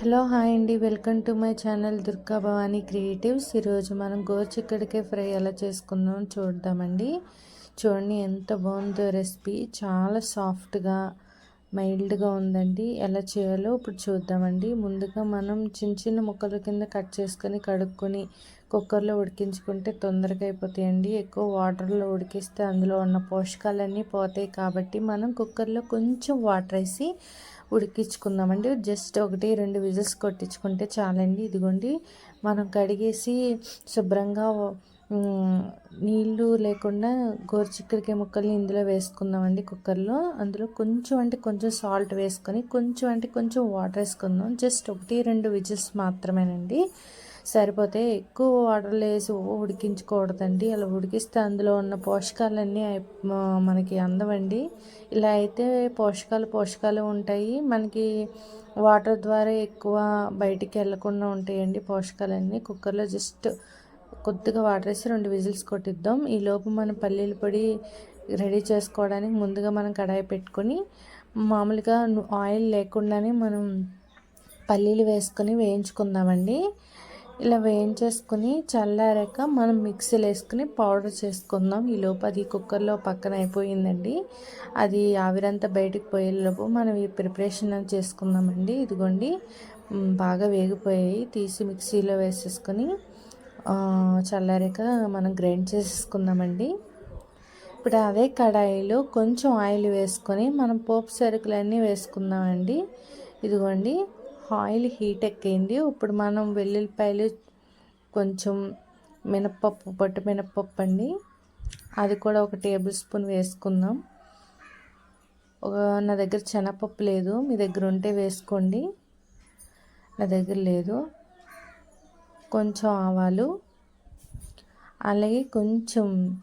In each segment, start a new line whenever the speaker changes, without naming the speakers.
Hello hi అండి. Welcome to my channel Durga Bhavani creatives. ఈరోజు మనం గోరుచిక్కడికే ఫ్రై ఎలా చేసుకుందాం చూద్దామండి. చూడండి ఎంత బాగుందో రెసిపీ. చాలా సాఫ్ట్గా మైల్డ్గా ఉందండి. ఎలా చేయాలో ఇప్పుడు చూద్దామండి. ముందుగా మనం చిన్న చిన్న ముక్కల కింద కట్ చేసుకొని కడుక్కొని కుక్కర్లో ఉడికించుకుంటే తొందరగా అయిపోతాయండి. ఎక్కువ వాటర్లో ఉడికిస్తే అందులో ఉన్న పోషకాలన్నీ పోతాయి కాబట్టి మనం కుక్కర్లో కొంచెం వాటర్ వేసి ఉడికించుకుందామండి. జస్ట్ ఒకటి రెండు విజిల్స్ కొట్టించుకుంటే చాలండి. ఇదిగోండి మనం కడిగేసి శుభ్రంగా నీళ్ళు లేకుండా గోరుచిక్కడికాయ ముక్కల్ని ఇందులో వేసుకుందామండి కుక్కర్లో. అందులో కొంచెం అంటే కొంచెం సాల్ట్ వేసుకొని కొంచెం అంటే కొంచెం వాటర్ వేసుకుందాం. జస్ట్ ఒకటి రెండు విజిల్స్ మాత్రమేనండి. సరిపోతే ఎక్కువ వాటర్లో వేసి ఉడికించకూడదండి. అలా ఉడికిస్తే అందులో ఉన్న పోషకాలన్నీ మనకి అందవండి. ఇలా అయితే పోషకాలు పోషకాలు ఉంటాయి. మనకి వాటర్ ద్వారా ఎక్కువ బయటికి వెళ్ళకుండా ఉంటాయండి పోషకాలన్నీ. కుక్కర్లో జస్ట్ కొద్దిగా వాటర్ వేసి రెండు విజిల్స్ కొట్టిద్దాం. ఈ లోపు మనం పల్లీల పొడి రెడీ చేసుకోవడానికి ముందుగా మనం కడాయి పెట్టుకొని మామూలుగా ఆయిల్ లేకుండానే మనం పల్లీలు వేసుకొని వేయించుకుందామండి. ఇలా వేయించేసుకుని చల్లారాక మనం మిక్సీలో వేసుకుని పౌడర్ చేసుకుందాం. ఈ లోపు అది కుక్కర్లో పక్కన అయిపోయిందండి. అది ఆవిరంతా బయటకు పోయేలోపు మనం ఈ ప్రిపరేషన్ చేసుకుందామండి. ఇదిగోండి బాగా వేగిపోయాయి. తీసి మిక్సీలో వేసేసుకొని చల్లారాక మనం గ్రైండ్ చేసేసుకుందామండి. ఇప్పుడు అదే కడాయిలో కొంచెం ఆయిల్ వేసుకొని మనం పోపు సరుకులన్నీ వేసుకుందామండి. ఇదిగోండి ఆయిల్ హీట్ ఎక్కింది. ఇప్పుడు మనం వెల్లుల్లిపాయలు కొంచెం మినప్పప్పు పొట్టు మినప్పప్పు అండి. అది కూడా ఒక టేబుల్ స్పూన్ వేసుకుందాం. ఒక నా దగ్గర శనగపప్పు లేదు. మీ దగ్గర ఉంటే వేసుకోండి. నా దగ్గర లేదు. కొంచెం ఆవాలు. అలాగే కొంచెం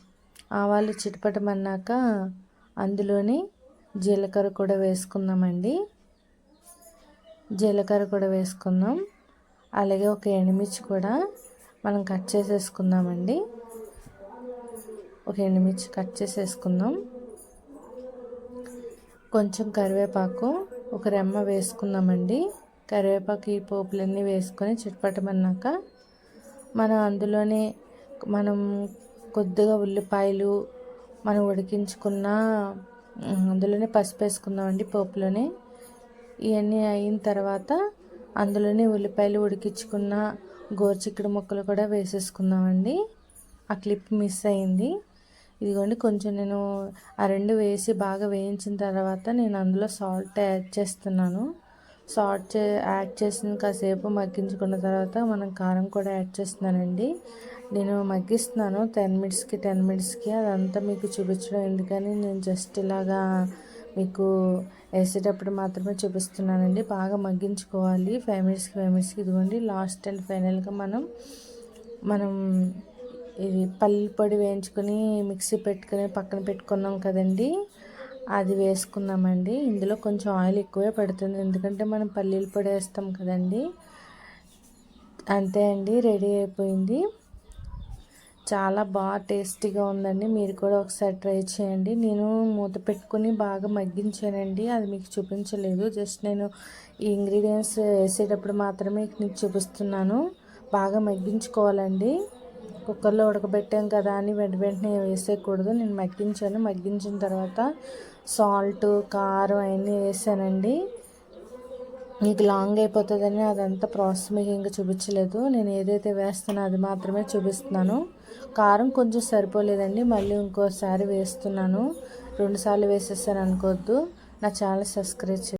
ఆవాలు చిటపటమన్నాక అందులోనే జీలకర్ర కూడా వేసుకుందామండి. జీలకర్ర కూడా వేసుకుందాం. అలాగే ఒక ఎండుమిర్చి కూడా మనం కట్ చేసేసుకుందామండి. ఒక ఎండుమిర్చి కట్ చేసేసుకుందాం. కొంచెం కరివేపాకు ఒక రెమ్మ వేసుకుందామండి. కరివేపాకు ఈ పోపులన్నీ వేసుకొని చిట్పట్టమన్నాక మనం అందులోనే మనం కొద్దిగా ఉల్లిపాయలు మనం ఉడికించుకున్న అందులోనే పసుపు వేసుకుందామండి పోపులోనే. ఇవన్నీ అయిన తర్వాత అందులోనే ఉల్లిపాయలు ఉడికించుకున్న గోరుచిక్కుడు ముక్కలు కూడా వేసేసుకుందామండి. ఆ క్లిప్ మిస్ అయింది. ఇదిగోండి కొంచెం నేను ఆ రెండు వేసి బాగా వేయించిన తర్వాత నేను అందులో సాల్ట్ యాడ్ చేస్తున్నాను. సాల్ట్ చే యాడ్ చేసిన కాసేపు మగ్గించుకున్న తర్వాత మనం కారం కూడా యాడ్ చేస్తున్నానండి. నేను మగ్గిస్తున్నాను టెన్ మినిట్స్కి టెన్ మినిట్స్కి. అదంతా మీకు చూపించడం ఎందుకని నేను జస్ట్ ఇలాగా మీకు వేసేటప్పుడు మాత్రమే చూపిస్తున్నానండి. బాగా మగ్గించుకోవాలి. ఫైవ్ మినిట్స్కి ఫైవ్ మినిట్స్కి ఇదిగోండి. లాస్ట్ అండ్ ఫైనల్గా మనం మనం ఇది పల్లి పొడి వేయించుకొని మిక్సీ పెట్టుకుని పక్కన పెట్టుకున్నాం కదండి. అది వేసుకుందామండి ఇందులో కొంచెం ఆయిల్ ఎక్కువే పడుతుంది. ఎందుకంటే మనం పల్లీల పొడి వేస్తాం కదండి. అంతే అండి. రెడీ అయిపోయింది. చాలా బాగా టేస్టీగా ఉందండి. మీరు కూడా ఒకసారి ట్రై చేయండి. నేను మూత పెట్టుకుని బాగా మగ్గించానండి. అది మీకు చూపించలేదు. జస్ట్ నేను ఈ ఇంగ్రీడియంట్స్ వేసేటప్పుడు మాత్రమే మీకు చూపిస్తున్నాను. బాగా మగ్గించుకోవాలండి. కుక్కర్లో ఉడకబెట్టాం కదా అని వెంట వెంటనే వేసేయకూడదు. నేను మగ్గించాను. మగ్గించిన తర్వాత సాల్ట్ కారం అవన్నీ వేసానండి. మీకు లాంగ్ అయిపోతుందని అదంతా ప్రాసెస్ మీకు ఇంకా చూపించలేదు. నేను ఏదైతే వేస్తానో అది మాత్రమే చూపిస్తున్నాను. కారం కొంచెం సరిపోలేదండి మళ్ళీ ఇంకోసారి వేస్తున్నాను. రెండుసార్లు వేసేసాను అనుకోవద్దు. నా ఛానల్ సబ్స్క్రైబ్